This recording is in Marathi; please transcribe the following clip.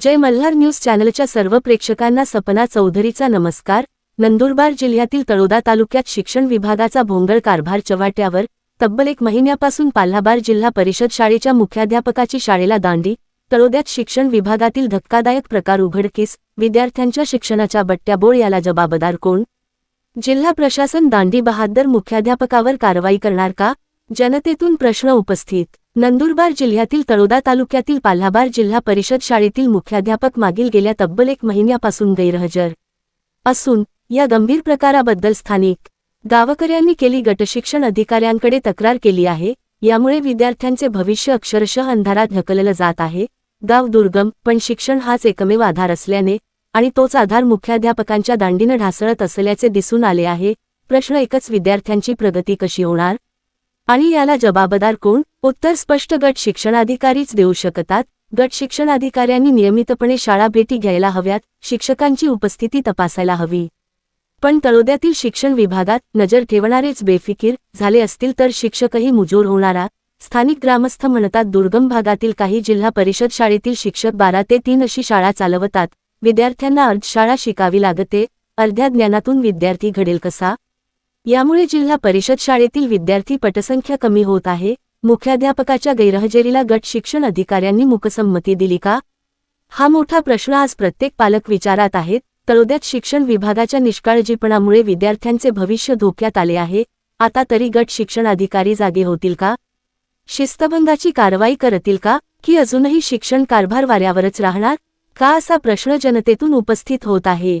जय मल्हार न्यूज चॅनलच्या सर्व प्रेक्षकांना सपना चौधरीचा नमस्कार. नंदुरबार जिल्ह्यातील तळोदा तालुक्यात शिक्षण विभागाचा भोंगळ कारभार चव्हाट्यावर तब्बल एक महिन्यापासून पाल्हाबार जिल्हा परिषद शाळेच्या मुख्याध्यापकाची शाळेला दांडी तळोद्यात शिक्षण विभागातील धक्कादायक प्रकार उघडकीस विद्यार्थ्यांच्या शिक्षणाच्या बट्ट्याबोळ याला जबाबदार कोण? जिल्हा प्रशासन दांडी बहादर मुख्याध्यापकावर कारवाई करणार का? जनतेतून प्रश्न उपस्थित. नंदुरबार जिल्ह्यातील तळोदा तालुक्यातील पाल्हाबार जिल्हा परिषद शाळेतील मुख्याध्यापक मागील गेल्या तब्बल एक महिन्यापासून गैरहजर असून या गंभीर प्रकाराबद्दल स्थानिक गावकऱ्यांनी केली गटशिक्षण अधिकाऱ्यांकडे तक्रार केली आहे. यामुळे विद्यार्थ्यांचे भविष्य अक्षरशः अंधारात ढकललं जात आहे. गाव दुर्गम पण शिक्षण हाच एकमेव आधार असल्याने आणि तोच आधार मुख्याध्यापकांच्या दांडीनं ढासळत असल्याचे दिसून आले आहे. प्रश्न एकच विद्यार्थ्यांची प्रगती कशी होणार? आणि याला जबाबदार कोण? उत्तर स्पष्ट. गट शिक्षणाधिकारीच देऊ शकतात. गट शिक्षणाधिकाऱ्यांनी नियमितपणे शाळा भेटी घ्यायला हव्यात. शिक्षकांची उपस्थिती तपासायला हवी. पण तळोद्यातील शिक्षण विभागात नजर ठेवणारेच बेफिकीर झाले असतील तर शिक्षकही मुजोर होणारा. स्थानिक ग्रामस्थ म्हणतात दुर्गम भागातील काही जिल्हा परिषद शाळेतील शिक्षक बारा ते तीन अशी शाळा चालवतात. विद्यार्थ्यांना अर्धशाळा शिकावी लागते. अर्ध्या ज्ञानातून विद्यार्थी घडेल कसा? यामुळे जिल्हा परिषद शाळेतील विद्यार्थी पटसंख्या कमी होत आहे. मुख्याध्यापकाच्या गैरहजेरीला गट शिक्षण अधिकाऱ्यांनी मुकसंमती दिली का? हा मोठा प्रश्न आज प्रत्येक पालक विचारात आहेत. तळोद्यात शिक्षण विभागाच्या निष्काळजीपणामुळे विद्यार्थ्यांचे भविष्य धोक्यात आले आहे. आता तरी गट शिक्षण अधिकारी जागे होतील का? शिस्तभंगाची कारवाई करतील का? की अजूनही शिक्षण कारभार वाऱ्यावरच राहणार? का असा प्रश्न जनतेतून उपस्थित होत आहे?